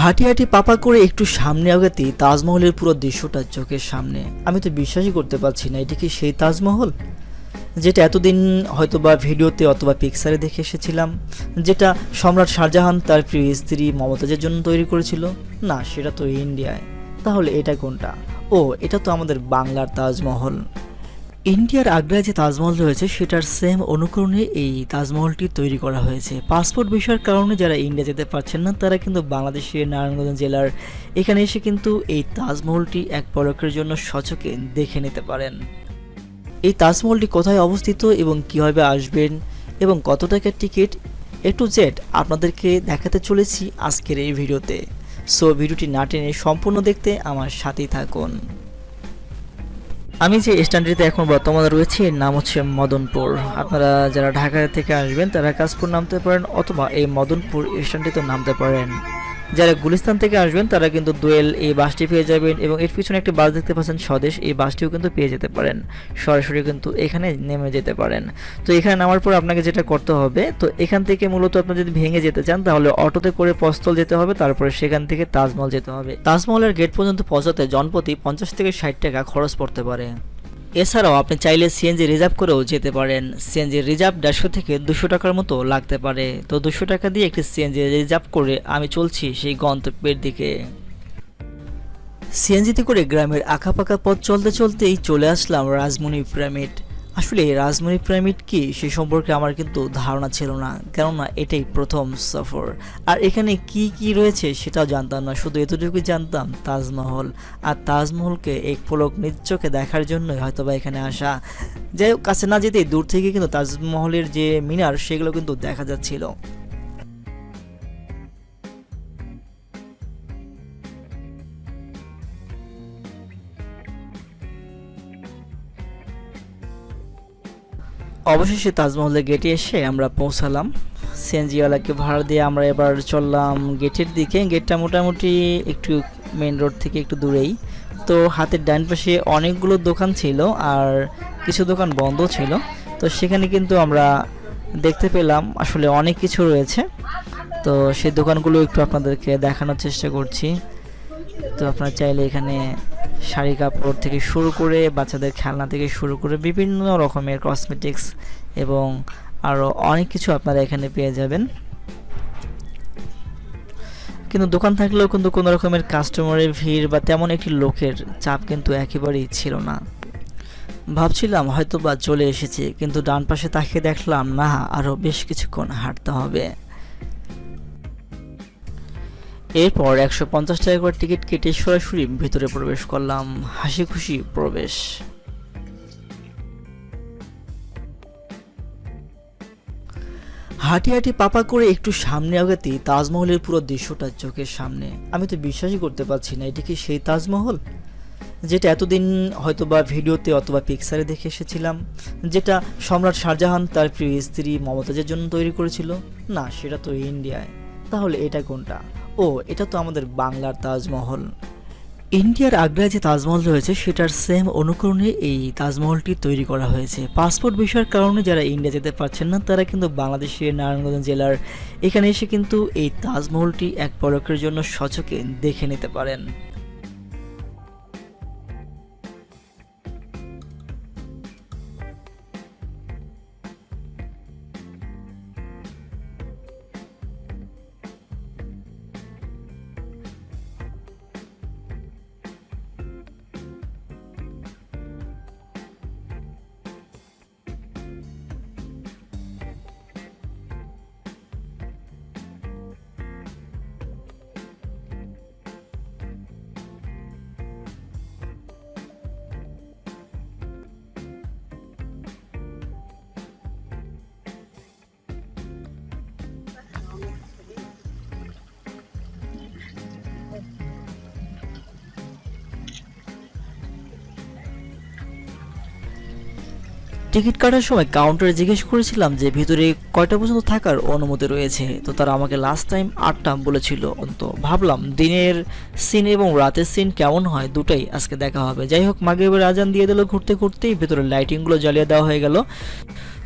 হাঁটি হাঁটি পাপা করে একটু সামনে আগাতেই তাজমহলের পুরো দৃশ্যটা চোখের সামনে। আমি তো বিশ্বাসই করতে পারছি না, এটা কি সেই তাজমহল? যেটা এতদিন হয়তো বা ভিডিওতে অথবা পিকচারে দেখে এসেছিলাম, যেটা সম্রাট শাহজাহান তার প্রিয় স্ত্রী মমতাজের জন্য তৈরি করেছিল? না, সেটা তো ইন্ডিয়ায়। তাহলে এটা কোনটা? ও, এটা তো আমাদের বাংলার তাজমহল। ইন্ডিয়ার আগ্রায় যে তাজমহল রয়েছে, সেটার সেম অনুকরণে এই তাজমহলটি তৈরি করা হয়েছে। পাসপোর্ট বিষয়ের কারণে যারা ইন্ডিয়া যেতে পারছেন না, তারা কিন্তু বাংলাদেশের নারায়ণগঞ্জ জেলার এখানে এসে কিন্তু এই তাজমহলটি এক পলকের জন্য সচকে দেখে নিতে পারেন। এই তাজমহলটি কোথায় অবস্থিত এবং কীভাবে আসবেন এবং কত টাকার টিকিট? এ টু জেড আপনাদেরকে দেখাতে চলেছি আজকের এই ভিডিওতে। সো ভিডিওটি না টেনে সম্পূর্ণ দেখতে আমার সাথেই থাকুন। আমি যে স্ট্যান্ডটিতে এখন বর্তমানে রয়েছি, এর নাম হচ্ছে মদনপুর। আপনারা যারা ঢাকা থেকে আসবেন, তারা কাশপুর নামতে পারেন অথবা এই মদনপুর স্ট্যান্ডটিতে নামতে পারেন। যারা গুলিস্তান থেকে আসবেন, তারা কিন্তু দোয়েল এই বাসটি পেয়ে যাবেন এবং এর পিছনে একটি বাস দেখতে পাচ্ছেন স্বদেশ, এই বাসটিও কিন্তু পেয়ে যেতে পারেন। সরাসরি কিন্তু এখানে নেমে যেতে পারেন। তো এখানে নামার পর আপনাকে যেটা করতে হবে, তো এখান থেকে মূলত আপনি যদি ভেঙে যেতে চান, তাহলে অটোতে করে পস্তল যেতে হবে, তারপরে সেখান থেকে তাজমহল যেতে হবে। তাজমহলের গেট পর্যন্ত পৌঁছাতে জনপ্রতি পঞ্চাশ থেকে ষাট টাকা খরচ পড়তে পারে। এছাড়াও আপনি চাইলে সিএনজি রিজার্ভ করেও যেতে পারেন। সিএনজি রিজার্ভ দেড়শো থেকে দুশো টাকার মতো লাগতে পারে। তো দুশো টাকা দিয়ে একটি সিএনজি রিজার্ভ করে আমি চলছি সেই গন্তব্যের দিকে। সিএনজিতে করে গ্রামের আঁকা পাকা পথ চলতে চলতেই চলে আসলাম রাজমণি পিরামিড। আসলে রাজমণি পিরামিড কি? সে সম্পর্কে আমার কিন্তু ধারণা ছিল না, কেননা এটাই প্রথম সফর। আর এখানে কি কি রয়েছে সেটাও জানতাম না, শুধু এতটুকুই জানতাম তাজমহল। আর তাজমহলকে এক পলক নিজ চোখে দেখার জন্যই হয়তো বা এখানে আসা। যাই হোক, কাছে না যেতেই দূর থেকে কিন্তু তাজমহলের যে মিনার, সেগুলো কিন্তু দেখা যাচ্ছিল। অবশেষে তাজমহলের গেটে এসে আমরা পৌঁছালাম। সিএনজিওয়ালাকে ভাড়া দিয়ে আমরা এবার চললাম গেটের দিকে। গেটটা মোটামুটি একটু মেন রোড থেকে একটু দূরেই। তো হাতের ডান পাশে অনেকগুলো দোকান ছিল আর কিছু দোকান বন্ধ ছিল। তো সেখানে কিন্তু আমরা দেখতে পেলাম আসলে অনেক কিছু রয়েছে। তো সেই দোকানগুলো একটু আপনাদেরকে দেখানোর চেষ্টা করছি। তো আপনারা চাইলে এখানে শাড়ি কাপড় থেকে শুরু করে বাচ্চাদের খেলনা থেকে শুরু করে বিভিন্ন রকমের কসমেটিক্স এবং আরও অনেক কিছু আপনারা এখানে পেয়ে যাবেন। কিন্তু দোকান থাকলেও কিন্তু কোনো রকমের কাস্টমারের ভিড় বা তেমন একটি লোকের চাপ কিন্তু একেবারেই ছিল না। ভাবছিলাম হয়তো বা চলে এসেছি, কিন্তু ডান পাশে তাকিয়ে দেখলাম, না আরও বেশ কিছুক্ষণ হাঁটতে হবে। এরপর একশো পঞ্চাশ টাকা করে টিকিট কেটে সরাসরি ভিতরে প্রবেশ করলাম। হাসি খুশি প্রবেশ। হাঁটি হাঁটি পাপা করে একটু সামনে আগাতেই তাজমহলের পুরো দৃশ্যটা চোখের সামনে। আমি তো বিশ্বাসই করতে পারছি না, এটা কি সেই তাজমহল? যেটা এতদিন হয়তো বা ভিডিওতে অথবা পিকচারে দেখে এসেছিলাম, যেটা সম্রাট শাহজাহান তার প্রিয় স্ত্রী মমতাজের জন্য তৈরি করেছিল। না, সেটা তো ইন্ডিয়ায়। তাহলে এটা কোনটা? ও, এটা তো আমাদের বাংলার তাজমহল। ইন্ডিয়ার আগ্রায় যে তাজমহল রয়েছে, সেটার সেম অনুকরণে এই তাজমহলটি তৈরি করা হয়েছে। পাসপোর্ট বিষয়ের কারণে যারা ইন্ডিয়া যেতে পারছেন না, তারা কিন্তু বাংলাদেশের নারায়ণগঞ্জ জেলার, এখানে এসে কিন্তু এই তাজমহলটি এক পলকের জন্য সচকে দেখে নিতে পারেন। টিকিট কাটার সময় কাউন্টারে জিজ্ঞেস করেছিলাম যে ভিতরে কয়টা পর্যন্ত থাকার অনুমতি রয়েছে। তো তারা আমাকে লাস্ট টাইম আটটা বলেছিল। তো ভাবলাম দিনের সিন এবং রাতের সিন কেমন হয় দুটাই আজকে দেখা হবে। যাই হোক, মাগরিবের আজান দিয়ে দিল ঘুরতে ঘুরতেই ভেতরে লাইটিংগুলো জ্বালিয়ে দেওয়া হয়ে গেল।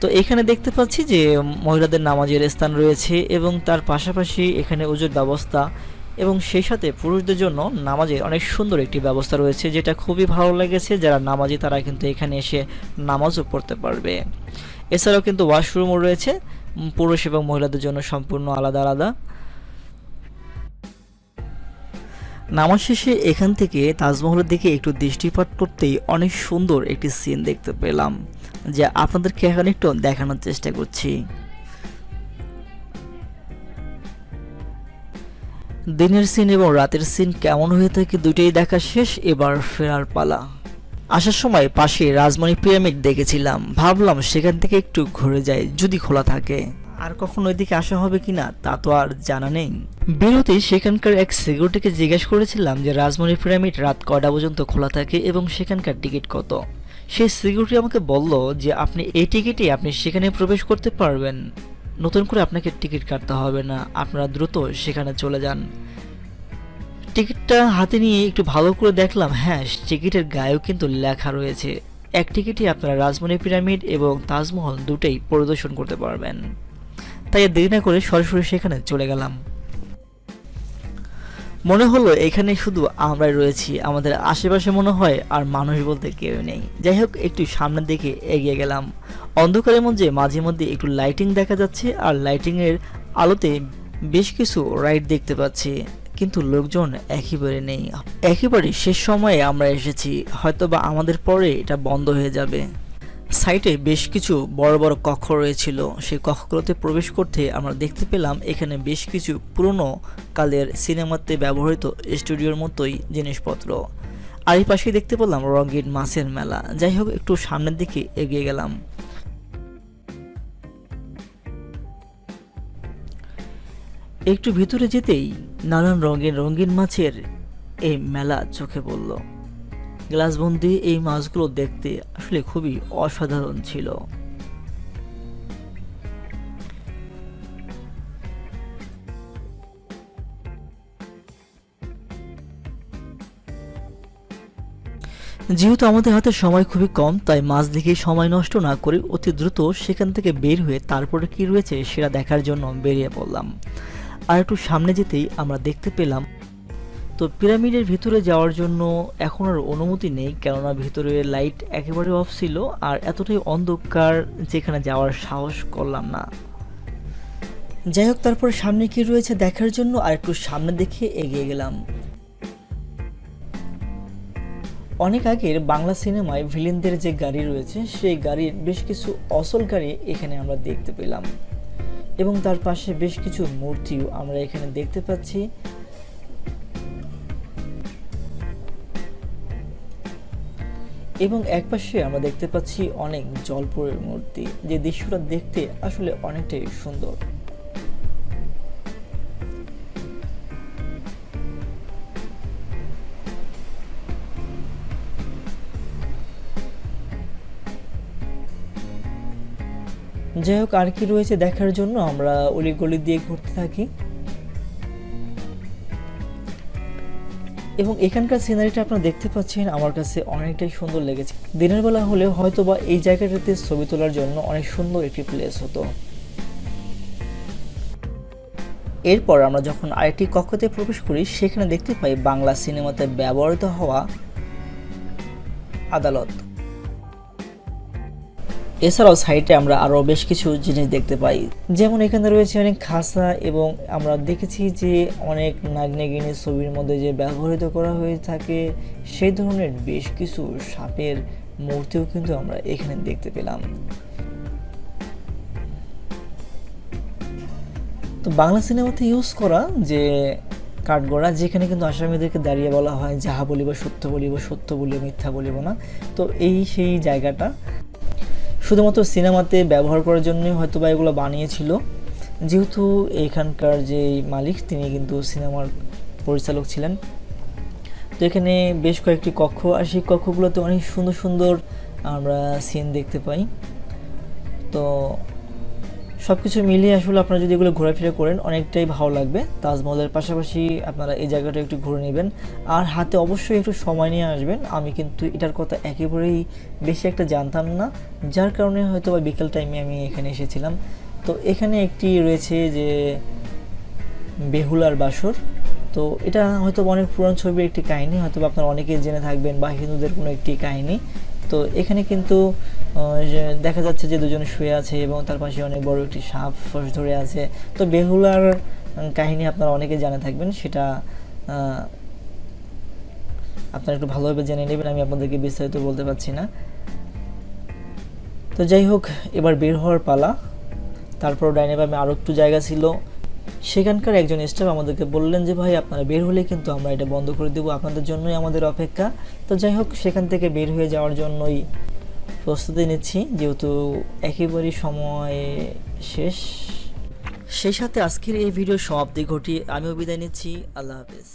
তো এখানে দেখতে পাচ্ছি যে মহিলাদের নামাজের স্থান রয়েছে এবং তার পাশাপাশি এখানে উজুর ব্যবস্থা এবং সেই সাথে পুরুষদের জন্য নামাজের অনেক সুন্দর একটি ব্যবস্থা রয়েছে, যেটা খুবই ভালো লেগেছে। যারা নামাজি, তারা কিন্তু এখানে এসে নামাজও পড়তে পারবে। এছাড়াও কিন্তু ওয়াশরুমও রয়েছে। পুরুষ এবং মহিলাদের জন্য সম্পূর্ণ আলাদা আলাদা। নামাজ শেষে এখান থেকে তাজমহলের দিকে একটু দৃষ্টিপাত করতেই অনেক সুন্দর একটি সিন দেখতে পেলাম, যা আপনাদেরকে এখন একটু দেখানোর চেষ্টা করছি। দিনের সিন এবং রাতের সিন কেমন হয়ে থাকে দুটোই দেখা শেষ, এবার ফেরার পালা। আসার সময় পাশে রাজমণি পিরামিড দেখেছিলাম। ভাবলাম সেখান থেকে একটু ঘুরে যাই, যদি খোলা থাকে। আর কখনো ওইদিকে আসা হবে কিনা তা তো আর জানা নেই। বেরোতেই সেখানকার এক সিকিউরিটিকে জিজ্ঞেস করেছিলাম যে রাজমণি পিরামিড রাত কয়টা পর্যন্ত খোলা থাকে এবং সেখানকার টিকিট কত। সেই সিকিউরিটি আমাকে বলল যে আপনি এই টিকিটে আপনি সেখানে প্রবেশ করতে পারবেন। নতুন করে আপনাকে টিকিট কাটতে হবে না, আপনারা দ্রুত সেখানে চলে যান। টিকিটটা হাতে নিয়ে একটু ভালো করে দেখলাম হ্যাঁ টিকিটের গায়েও কিন্তু লেখা রয়েছে। এক টিকিটই আপনারা রাজমণি পিরামিড এবং তাজমহল দুটোই পরিদর্শন করতে পারবেন। তাই দেরি না করে সরাসরি সেখানে চলে গেলাম। মনে হলো এখানে শুধু আমরাই রয়েছি, আমাদের আশেপাশে মনে হয় আর মানুষ বলতে কেউ নেই। যাই হোক, একটু সামনের দিকে এগিয়ে গেলাম। অন্ধকারের মধ্যে মাঝে মধ্যে একটু লাইটিং দেখা যাচ্ছে আর লাইটিংয়ের আলোতে বেশ কিছু রাইড দেখতে পাচ্ছি। কিন্তু লোকজন একেবারে নেই। একেবারে শেষ সময়ে আমরা এসেছি। হয়তোবা আমাদের পরে এটা বন্ধ হয়ে যাবে। সাইটে বেশ কিছু বড় বড় কক্ষ রয়েছিল। সেই কক্ষগুলোতে প্রবেশ করতে আমরা দেখতে পেলাম এখানে বেশ কিছু পুরনো কালের সিনেমাতে ব্যবহৃত স্টুডিওর মতোই জিনিসপত্র। আর এই পাশেই দেখতে পেলাম রঙিন মাছের মেলা। যাই হোক, একটু সামনের দিকে এগিয়ে গেলাম। একটু ভিতরে যেতেই নানান রঙের রঙিন মাছের এই মেলা চোখে পড়ল। গ্লাসবন্দি এই মাছগুলো দেখতে আসলে খুবই অসাধারণ ছিল। যেহেতু আমাদের হাতে সময় খুবই কম, তাই মাছ দেখে সময় নষ্ট না করে অতি দ্রুত সেখান থেকে বের হয়ে তারপরে কি রয়েছে সেটা দেখার জন্য বেরিয়ে পড়লাম। আর একটু সামনে যেতেই আমরা দেখতে পেলাম তো পিরামিডের ভিতরে যাওয়ার জন্য এখন আর অনুমতি নেই, কেননা ভিতরে লাইট একেবারে অফ ছিল আর এতটাই অন্ধকার যেখানে যাওয়ার সাহস করলাম না। যাই হোক, তারপরে সামনে কি রয়েছে দেখার জন্য আর একটু সামনে দেখে এগিয়ে গেলাম। অনেক আগের বাংলা সিনেমায় ভিলেনদের যে গাড়ি রয়েছে, সেই গাড়ির বেশ কিছু অসল গাড়ি এখানে আমরা দেখতে পেলাম। এবং তার পাশে বেশ কিছু মূর্তিও আমরা এখানে দেখতে পাচ্ছি। এবং একপাশে আমরা দেখতে পাচ্ছি অনেক জলপুরের মূর্তি, যে দৃশ্যটা দেখতে আসলে অনেকটাই সুন্দর। যাই হোক, আর কি রয়েছে দেখার জন্য? আমরা অলিগলি দিয়ে ঘুরতে থাকি। এবং এখানকার সিনারিটা আপনারা দেখতে পাচ্ছেন, আমার কাছে অনেকটাই সুন্দর লেগেছে। দিনের বেলা হলে হয়তো বা এই জায়গাটাতে ছবি তোলার জন্য অনেক সুন্দর একটি প্লেস হতো। এরপর আমরা যখন আরেকটি কক্ষতে প্রবেশ করি, সেখানে দেখতে পাই বাংলা সিনেমাতে ব্যবহৃত হওয়া আদালত। এছাড়াও সাইটে আমরা আরও বেশ কিছু জিনিস দেখতে পাই। যেমন এখানে রয়েছে অনেক খাসা এবং আমরা দেখেছি যে অনেক নাগনাগিনী ছবির মধ্যে যে ব্যবহৃত করা হয়ে থাকে, সেই ধরনের বেশ কিছু সাপের মূর্তিও কিন্তু আমরা এখানে দেখতে পেলাম। তো বাংলা সিনেমাতে ইউজ করা যে কাঠগড়া, যেখানে কিন্তু আসামিদেরকে দাঁড়িয়ে বলা হয় যাহা বলিব, সত্য বলিব সত্য বলিব, মিথ্যা বলিব না। তো এই সেই জায়গাটা শুধুমাত্র সিনেমাতে ব্যবহার করার জন্যই হয়তো বা এগুলো বানিয়েছিল। যেহেতু এখানকার যে মালিক, তিনি কিন্তু সিনেমার পরিচালক ছিলেন। তো এখানে বেশ কয়েকটি কক্ষ, আর সেই কক্ষগুলোতে অনেক সুন্দর সুন্দর আমরা সিন দেখতে পাই। তো সব কিছু মিলিয়ে আসলে আপনারা যদি এগুলো ঘোরাফেরা করেন, অনেকটাই ভালো লাগবে। তাজমহলের পাশাপাশি আপনারা এই জায়গাটা একটু ঘুরে নেবেন। আর হাতে অবশ্যই একটু সময় নিয়ে আসবেন। আমি কিন্তু এটার কথা একেবারেই বেশি একটা জানতাম না। যার কারণে হয়তো বা বিকেল টাইমে আমি এখানে এসেছিলাম। তো এখানে একটি রয়েছে যে, বেহুলার বাসর। তো এটা হয়তো অনেক পুরান ছবির একটি কাহিনী। হয়তো আপনারা অনেকেই জেনে থাকবেন বা হিন্দুদের কোনো একটি কাহিনী। তো এখানে কিন্তু দেখা যাচ্ছে যে দুজন শুয়ে আছে এবং তার পাশে অনেক বড় একটি সাপ ফস ধরে আছে। তো বেহুলার কাহিনী আপনারা অনেকে জানে থাকবেন, সেটা আপনারা একটু ভালোভাবে জেনে নেবেন, আমি আপনাদেরকে বিস্তারিত বলতে পারছি না। তো যাই হোক, এবার বের হওয়ার পালা। তারপর ডাইনে বামে আরও একটু জায়গা ছিল। সেখানকার একজন স্টাফ আমাদেরকে বললেন যে, ভাই, আপনারা বের হলে কিন্তু আমরা এটা বন্ধ করে দেবো আপনাদের জন্যই আমাদের অপেক্ষা। তো যাই হোক, সেখান থেকে বের হয়ে যাওয়ার জন্যই প্রস্তুতি নিচ্ছি, যেহেতু একেবারে সময় শেষ। সেই সাথে আজকের এই ভিডিও সমাপ্তি ঘটিয়ে আমিও বিদায় নিচ্ছি। আল্লাহ হাফেজ।